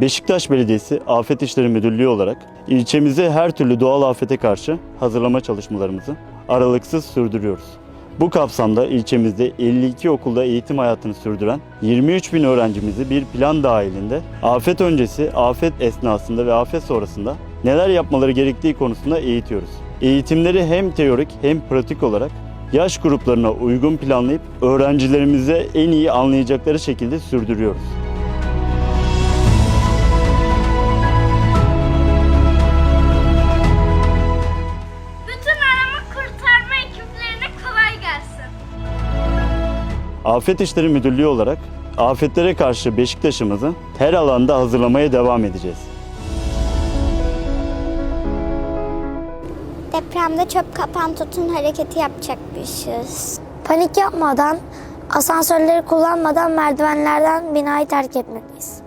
Beşiktaş Belediyesi Afet İşleri Müdürlüğü olarak ilçemizi her türlü doğal afete karşı hazırlama çalışmalarımızı aralıksız sürdürüyoruz. Bu kapsamda ilçemizde 52 okulda eğitim hayatını sürdüren 23 bin öğrencimizi bir plan dahilinde afet öncesi, afet esnasında ve afet sonrasında neler yapmaları gerektiği konusunda eğitiyoruz. Eğitimleri hem teorik hem pratik olarak yaş gruplarına uygun planlayıp öğrencilerimize en iyi anlayacakları şekilde sürdürüyoruz. Afet İşleri Müdürlüğü olarak afetlere karşı Beşiktaş'ımızı her alanda hazırlamaya devam edeceğiz. Depremde çöp kapan tutun hareketi yapacakmışız. Panik yapmadan, asansörleri kullanmadan merdivenlerden binayı terk etmeliyiz.